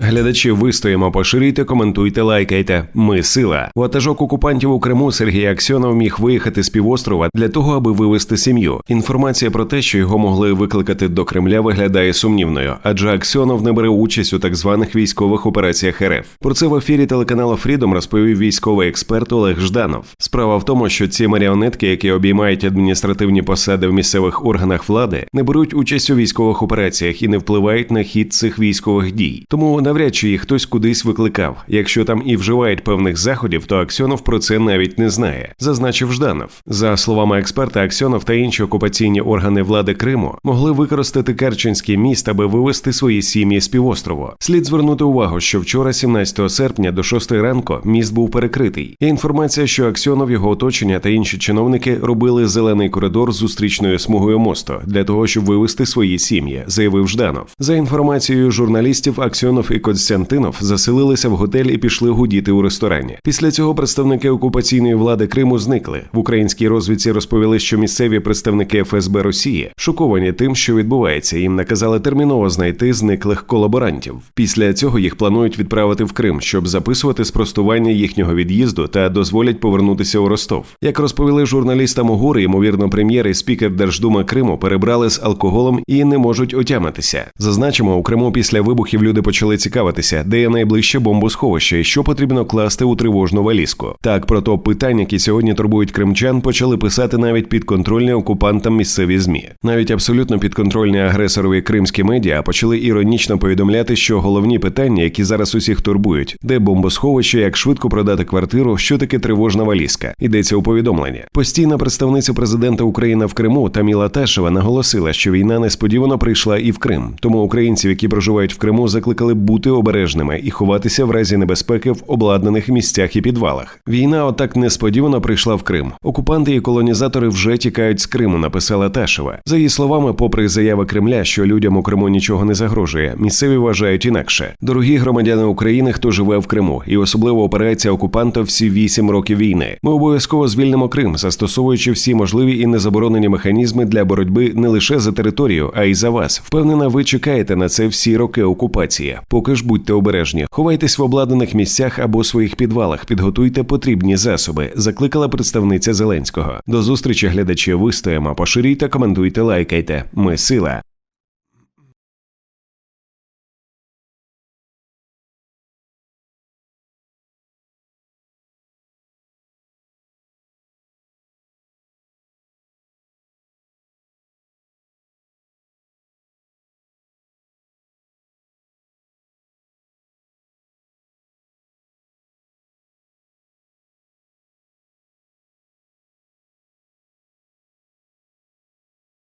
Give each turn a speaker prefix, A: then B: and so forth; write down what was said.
A: Глядачі вистоїмо, поширюйте, коментуйте, лайкайте. Ми сила. Ватажок окупантів у Криму Сергій Аксьонов міг виїхати з півострова для того, аби вивести сім'ю. Інформація про те, що його могли викликати до Кремля, виглядає сумнівною, адже Аксьонов не бере участь у так званих військових операціях РФ. Про це в ефірі телеканалу Фрідом розповів військовий експерт Олег Жданов. Справа в тому, що ці маріонетки, які обіймають адміністративні посади в місцевих органах влади, не беруть участь у військових операціях і не впливають на хід цих військових дій. Тому навряд чи їх хтось кудись викликав. Якщо там і вживають певних заходів, то Аксьонов про це навіть не знає, зазначив Жданов. За словами експерта, Аксьонов та інші окупаційні органи влади Криму могли використати Керченський міст, аби вивести свої сім'ї з півострову. Слід звернути увагу, що вчора, 17 серпня, до 6 ранку, міст був перекритий. Є інформація, що Аксьонов, його оточення та інші чиновники робили зелений коридор з зустрічною смугою мосту для того, щоб вивести свої сім'ї, заявив Жданов. За інформацією журналістів, Аксьонов і Костянтинов заселилися в готель і пішли гудіти у ресторані. Після цього представники окупаційної влади Криму зникли. В українській розвідці розповіли, що місцеві представники ФСБ Росії шоковані тим, що відбувається. Їм наказали терміново знайти зниклих колаборантів. Після цього їх планують відправити в Крим, щоб записувати спростування їхнього від'їзду та дозволять повернутися у Ростов. Як розповіли журналістам УГУР, ймовірно, прем'єр і спікер Держдуми Криму перебрали з алкоголем і не можуть отямитися. Зазначимо, у Криму після вибухів люди почали цікавитися, де є найближче бомбосховище і що потрібно класти у тривожну валізку. Так про то питання, які сьогодні турбують кримчан, почали писати навіть підконтрольні окупантам місцеві змі. Навіть абсолютно підконтрольні агресорові кримські медіа почали іронічно повідомляти, що головні питання, які зараз усіх турбують, де бомбосховище, як швидко продати квартиру, що таке тривожна валізка. Йдеться у повідомленні. Постійна представниця президента України в Криму Таміла Ташева наголосила, що війна несподівано прийшла і в Крим. Тому українців, які проживають в Криму, закликали бути обережними і ховатися в разі небезпеки в обладнаних місцях і підвалах. Війна отак несподівано прийшла в Крим. Окупанти і колонізатори вже тікають з Криму, написала Ташева. За її словами, попри заяви Кремля, що людям у Криму нічого не загрожує, місцеві вважають інакше. Дорогі громадяни України, хто живе в Криму, і особливо операція окупанта всі вісім років війни. Ми обов'язково звільнимо Крим, застосовуючи всі можливі і незаборонені механізми для боротьби не лише за територію, а й за вас. Впевнена, ви чекаєте на це всі роки окупації. Поки ж будьте обережні, ховайтесь в обладнаних місцях або своїх підвалах, підготуйте потрібні засоби. Закликала представниця Зеленського. До зустрічі глядачі вистоїмо, поширюйте, коментуйте, лайкайте. Ми сила.